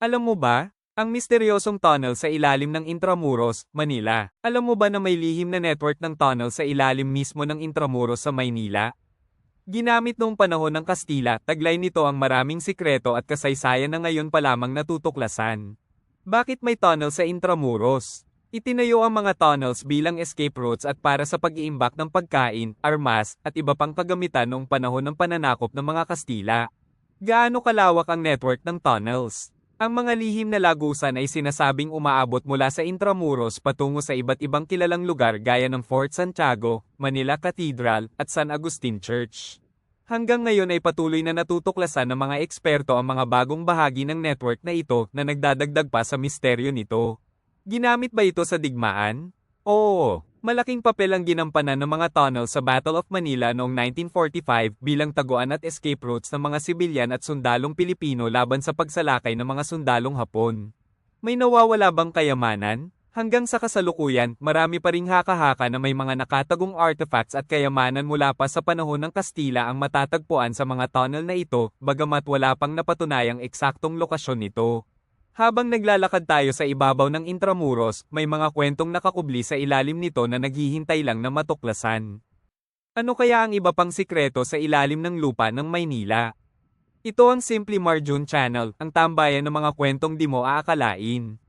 Alam mo ba, ang misteryosong tunnel sa ilalim ng Intramuros, Manila. Alam mo ba na may lihim na network ng tunnel sa ilalim mismo ng Intramuros sa Maynila? Ginamit noong panahon ng Kastila, taglay nito ang maraming sikreto at kasaysayan na ngayon pa lamang natutuklasan. Bakit may tunnel sa Intramuros? Itinayo ang mga tunnels bilang escape routes at para sa pag-iimbak ng pagkain, armas, at iba pang kagamitan noong panahon ng pananakop ng mga Kastila. Gaano kalawak ang network ng tunnels? Ang mga lihim na lagusan ay sinasabing umaabot mula sa Intramuros patungo sa iba't ibang kilalang lugar gaya ng Fort Santiago, Manila Cathedral, at San Agustin Church. Hanggang ngayon ay patuloy na natutuklasan ng mga eksperto ang mga bagong bahagi ng network na ito na nagdadagdag pa sa misteryo nito. Ginamit ba ito sa digmaan? Oo, malaking papel ang ginampanan ng mga tunnel sa Battle of Manila noong 1945 bilang taguan at escape routes ng mga sibilyan at sundalong Pilipino laban sa pagsalakay ng mga sundalong Hapon. May nawawala bang kayamanan? Hanggang sa kasalukuyan, marami pa ring haka-haka na may mga nakatagong artifacts at kayamanan mula pa sa panahon ng Kastila ang matatagpuan sa mga tunnel na ito, bagamat wala pang napatunayang eksaktong lokasyon nito. Habang naglalakad tayo sa ibabaw ng Intramuros, may mga kwentong nakakubli sa ilalim nito na naghihintay lang na matuklasan. Ano kaya ang iba pang sikreto sa ilalim ng lupa ng Maynila? Ito ang Simply Marjun Channel, ang tambayan ng mga kwentong di mo aakalain.